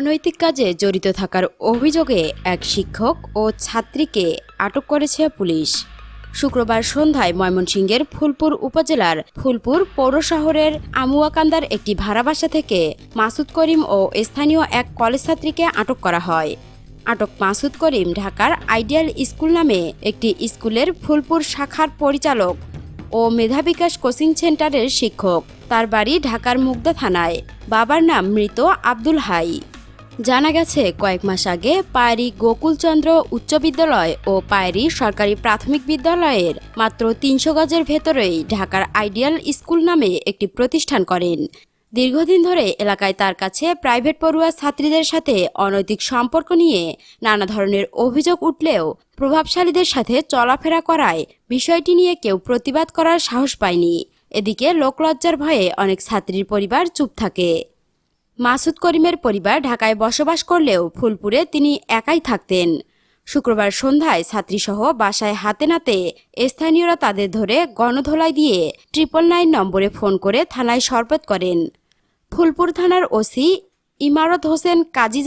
অনৈতিক কাজে জড়িত থাকার অভিযোগে এক শিক্ষক ও ছাত্রীকে আটক করেছে পুলিশ। শুক্রবার সন্ধ্যায় ময়মনসিংহের ফুলপুর উপজেলার ফুলপুর পৌর শহরের আমুয়াকান্দার একটি ভাড়া বাসা থেকে মাসুদ করিম ও স্থানীয় এক কলেজ ছাত্রীকে আটক করা হয়। আটক মাসুদ করিম ঢাকার আইডিয়াল স্কুল নামে একটি স্কুলের ফুলপুর শাখার পরিচালক ও মেধা বিকাশ কোচিং সেন্টারের শিক্ষক। তার বাড়ি ঢাকার মুগদা থানায়। বাবার নাম মৃত আব্দুল হাই। জানা গেছে, কয়েক মাস আগে পায়রি গোকুলচন্দ্র উচ্চ বিদ্যালয় ও পায়রি সরকারি প্রাথমিক বিদ্যালয়ের মাত্র তিনশো গজের ভেতরেই ঢাকার আইডিয়াল স্কুল নামে একটি প্রতিষ্ঠান করেন। দীর্ঘদিন ধরে এলাকায় তার কাছে প্রাইভেট পড়ুয়া ছাত্রীদের সাথে অনৈতিক সম্পর্ক নিয়ে নানা ধরনের অভিযোগ উঠলেও প্রভাবশালীদের সাথে চলাফেরা করায় বিষয়টি নিয়ে কেউ প্রতিবাদ করার সাহস পায়নি। এদিকে লোকলজ্জার ভয়ে অনেক ছাত্রীর পরিবার চুপ থাকে। মাসুদ করিমের পরিবার ঢাকায় বসবাস করলেও ফুলপুরে তিনি একাই থাকতেন। শুক্রবার সন্ধ্যায় ছাত্রীসহ বাসায় হাতে নাতে স্থানীয়রা তাদের ধরে গণধোলাই দিয়ে ট্রিপল নাইন নম্বরে ফোন করে থানায় শরবত করেন। ফুলপুর থানার ওসি ইমারত হোসেন কাজী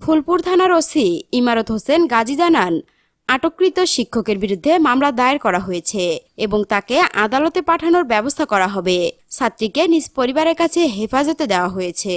ফুলপুর থানার ওসি ইমারত হোসেন গাজী জানান আটককৃত শিক্ষকের বিরুদ্ধে মামলা দায়ের করা হয়েছে এবং তাকে আদালতে পাঠানোর ব্যবস্থা করা হবে। ছাত্রীকে নিজ পরিবারের কাছে হেফাজতে দেওয়া হয়েছে।